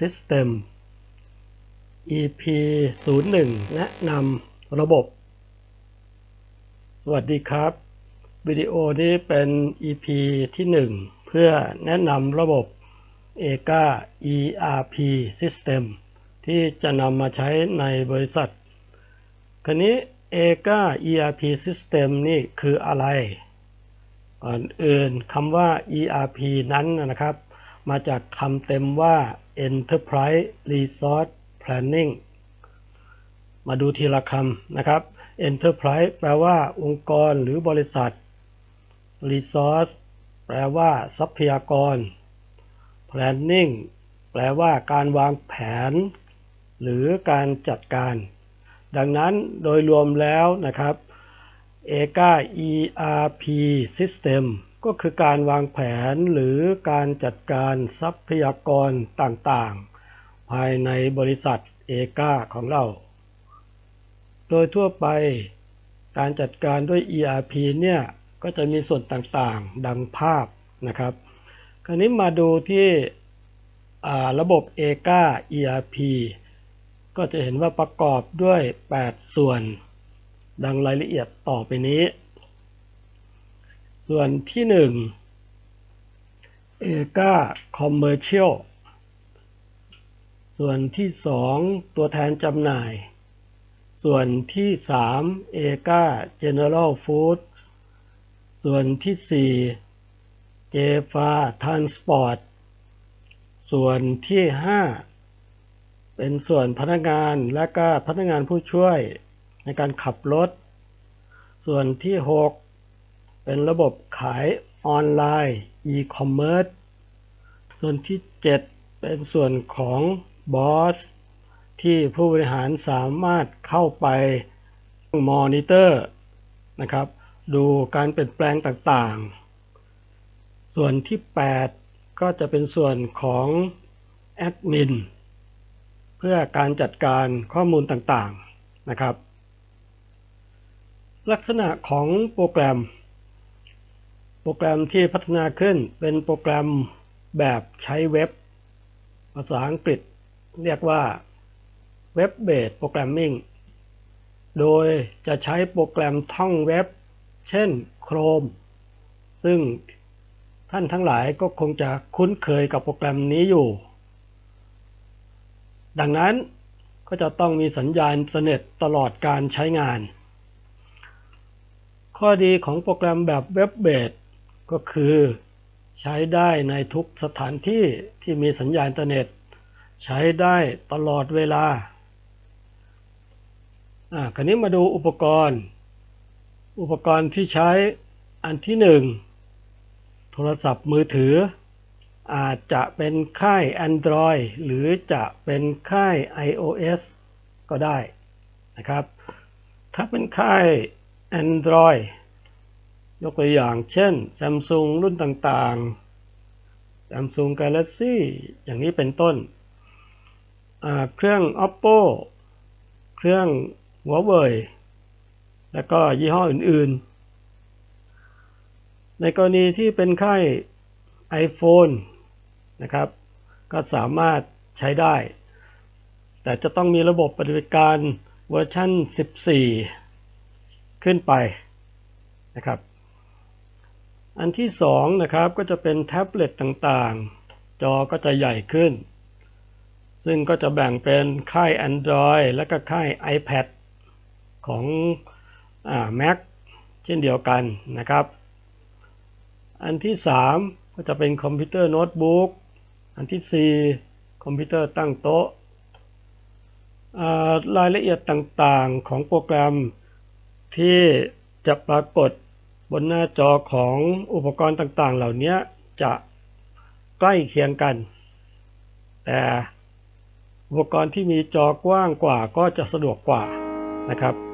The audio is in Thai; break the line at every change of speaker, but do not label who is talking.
System EP 01แนะนำระบบ สวัสดีครับ วิดีโอนี้เป็น EP ที่ 1 เพื่อแนะนำระบบ AGA ERP System ที่จะนำมาใช้ในบริษัท คราวนี้ AGA ERP System นี่คืออะไร ก่อนอื่นคำว่า ERP นั้นนะครับ มาจากคำเต็มว่า Enterprise Resource Planning มาดูทีละคำนะครับ Enterprise แปลว่าองค์กรหรือบริษัท Resource แปลว่าทรัพยากร Planning แปลว่าการวางแผน หรือการจัดการ ดังนั้นโดยรวมแล้วนะครับ AGA ERP System ก็คือการวางแผนหรือการจัดการทรัพยากรต่างๆ ภายในบริษัท AGA ของเรา โดยทั่วไปการจัดการด้วย ERP เนี่ยก็จะมีส่วนต่างๆ ดังภาพนะครับ คราวนี้มาดูที่ระบบ AGA ERP ก็จะเห็นว่าประกอบด้วย 8 ส่วน ดังรายละเอียดต่อไปนี้ ส่วนที่1 AGA Commercial ส่วนที่2ตัวแทนจำหน่าย ส่วนที่3 AGA General Foods ส่วนที่4 JFA Transport ส่วนที่5เป็นส่วนพนักงานและก็พนักงานผู้ช่วยในการขับรถ ส่วนที่6 เป็นระบบขายออนไลน์ e-commerce ส่วนที่ 7 เป็นส่วนของบอสที่ผู้บริหารสามารถเข้าไปมอนิเตอร์นะครับ ดูการเปลี่ยนแปลงต่างๆ ส่วนที่ 8 ก็จะเป็นส่วนของแอดมินเพื่อการจัดการข้อมูลต่างๆนะครับ ลักษณะของโปรแกรม รแกรมที่พัฒนาขึ้นเป็นโปรแกรมแบบใช้เว็บ ภาษาอังกฤษเรียกว่า Web Based Programming โดยจะใช้โปรแกรมท่องเว็บ เช่น Chrome ซึ่งท่านทั้งหลายก็คงจะคุ้นเคยกับโปรแกรมนี้อยู่ ดังนั้นก็จะต้องมีสัญญาณอินเทอร์เน็ตตลอดการใช้งาน ข้อดีของโปรแกรมแบบเว็บเบส ก็คือใช้ได้ในทุกสถานที่ที่มีสัญญาณอินเทอร์เน็ต ใช้ได้ตลอดเวลา อ่าคราวนี้มาดูอุปกรณ์ อุปกรณ์ที่ใช้อันที่หนึ่งโทรศัพท์มือถือ อาจจะเป็นค่าย Android หรือจะเป็นค่าย iOS ก็ได้นะครับ ถ้าเป็นค่าย Android ยกตัวอย่างเช่น Samsung รุ่นต่างๆ Samsung Galaxy อย่างนี้เป็นต้น เครื่อง Oppo เครื่อง Huawei แล้วก็ยี่ห้ออื่นๆ ในกรณีที่เป็นค่าย iPhone นะครับ ก็สามารถใช้ได้ แต่จะต้องมีระบบปฏิบัติการเวอร์ชัน14 ขึ้นไปนะครับ อันที่2นะครับก็จะเป็นแท็บเล็ตต่างๆ จอก็จะใหญ่ขึ้น ซึ่งก็จะแบ่งเป็นค่าย Android และก็ค่าย iPad ของอ Mac เช่นเดียวกันนะครับ อันที่ 3 ก็จะเป็นคอมพิวเตอร์โน้ตบุ๊กอันที่ 4 คอมพิวเตอร์ตั้งโต๊ะรายละเอียดต่างๆของโปรแกรมที่จะปรากฏ บนหน้าจอของอุปกรณ์ต่างๆ เหล่านี้จะใกล้เคียงกัน แต่อุปกรณ์ที่มีจอกว้างกว่าก็จะสะดวกกว่านะครับ